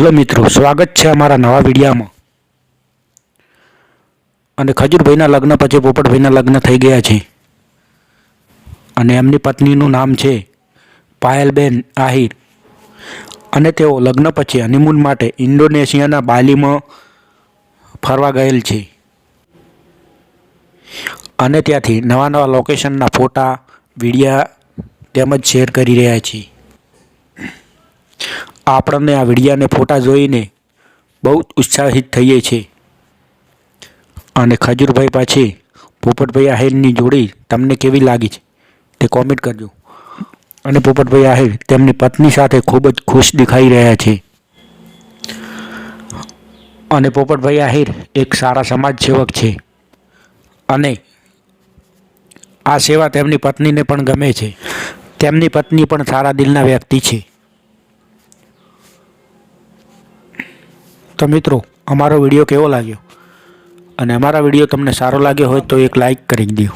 Hello મિત્રો, સ્વાગત છે અમારા નવા વિડીયામાં. અને ખજૂરભાઈના લગ્ન પછી પોપટભાઈના લગ્ન થઈ ગયા છે. અને એમની પત્નીનું નામ છે પાયલબેન આહિર. અને તેઓ લગ્ન પછી હનીમૂન માટે ઇન્ડોનેશિયાના બાલીમાં ફરવા ગયેલ છે. અને ત્યાંથી નવા નવા લોકેશનના ફોટા, વિડીયા તેમજ શેર કરી રહ્યા છીએ. આપણને આ વિડીયાને ફોટા જોઈને બહુ જ ઉત્સાહિત થઈએ છીએ અને ખજૂરભાઈ પાછી પોપટભાઈ આહિરની જોડી તમને કેવી લાગી છે તે કોમેન્ટ કરજો. અને પોપટભાઈ આહિર તેમની પત્ની સાથે ખૂબ જ ખુશ દેખાઈ રહ્યા છે. અને પોપટભાઈ આહિર એક સારા સમાજ સેવક છે. અને આ સેવા તેમની પત્નીને પણ ગમે છે. તેમની પત્ની પણ સારા દિલના વ્યક્તિ છે. તો મિત્રો, અમારો વીડિયો કેવો લાગ્યો? અને અમારા વીડિયો તમને સારો લાગ્યો હોય તો એક લાઈક કરી દો